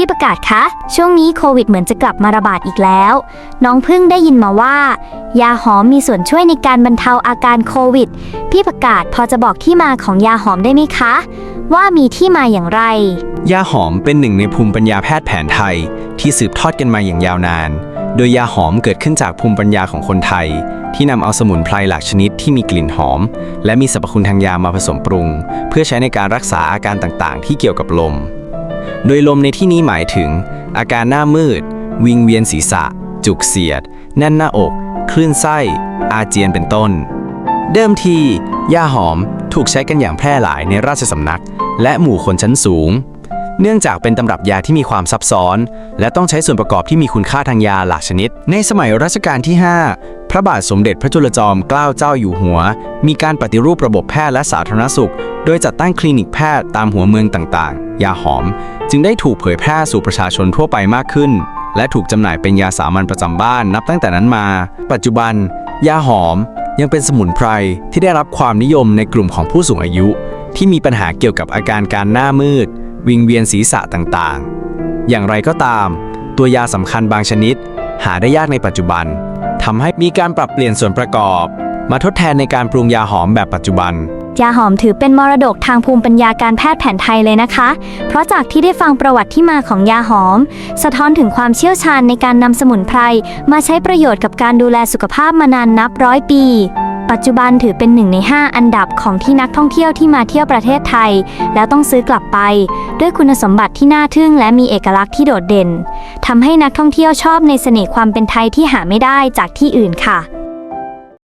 พี่ประกาศคะ ช่วงนี้โควิดเหมือนจะกลับมาระบาดอีกแล้ว น้องเพิ่งได้ยินมาว่า ยาหอมมีส่วนช่วยในการบรรเทาอาการโควิด พี่ประกาศพอจะบอกที่มาของยาหอมได้ไหมคะ ว่ามีที่มาอย่างไร ยาหอมเป็นหนึ่งในภูมิปัญญาแพทย์แผนไทย ที่สืบทอดกันมาอย่างยาวนาน โดยยาหอมเกิดขึ้นจากภูมิปัญญาของคนไทย ที่นำเอาสมุนไพรหลากชนิดที่มีกลิ่นหอม และมีสรรพคุณทางยามาผสมปรุง เพื่อใช้ในการรักษาอาการต่างๆ ที่เกี่ยวกับลม โดยลมในที่นี้หมายถึง อาการหน้ามืด วิงเวียนศีรษะ จุกเสียด แน่นหน้าอก คลื่นไส้ อาเจียนเป็นต้น เดิมทียาหอมถูกใช้กันอย่างแพร่หลายในราชสำนัก และหมู่คนชั้นสูง เนื่องจากเป็นตำรับยาที่มีความซับซ้อน และต้องใช้ส่วนประกอบที่มีคุณค่าทางยาหลากชนิด ในสมัยรัชกาลที่ 5 พระบาทสมเด็จพระจุลจอมเกล้าเจ้าอยู่หัว มีการปฏิรูประบบแพทย์และสาธารณสุข โดยจัดตั้งคลินิกแพทย์ตามหัวเมืองต่างๆ ยาหอม จึงได้ถูกเผยแพร่สู่ประชาชนทั่วไปมากขึ้น และถูกจำหน่ายเป็นยาสามัญประจำบ้านนับตั้งแต่นั้นมา ปัจจุบัน ยาหอมยังเป็นสมุนไพรที่ได้รับความนิยมในกลุ่มของผู้สูงอายุ ที่มีปัญหาเกี่ยวกับอาการการหน้ามืด วิงเวียนศีรษะต่างๆ อย่างไรก็ตาม ตัวยาสำคัญบางชนิด หาได้ยากในปัจจุบัน ทำให้มีการปรับเปลี่ยนส่วนประกอบ มาทดแทนในการปรุงยาหอมแบบปัจจุบัน ยาหอมถือเป็นมรดกทางภูมิปัญญาการแพทย์แผนไทยเลยนะคะ เพราะจากที่ได้ฟังประวัติที่มาของยาหอม สะท้อนถึงความเชี่ยวชาญในการนำสมุนไพรมาใช้ประโยชน์กับการดูแลสุขภาพมานานนับร้อยปี ปัจจุบันถือเป็นหนึ่งใน 5 อันดับของที่นักท่องเที่ยวที่มาเที่ยวประเทศไทย แล้วต้องซื้อกลับไป ด้วยคุณสมบัติที่น่าทึ่งและมีเอกลักษณ์ที่โดดเด่นทำให้นักท่องเที่ยวชอบในเสน่ห์ความเป็นไทยที่หาไม่ได้จากที่อื่นค่ะ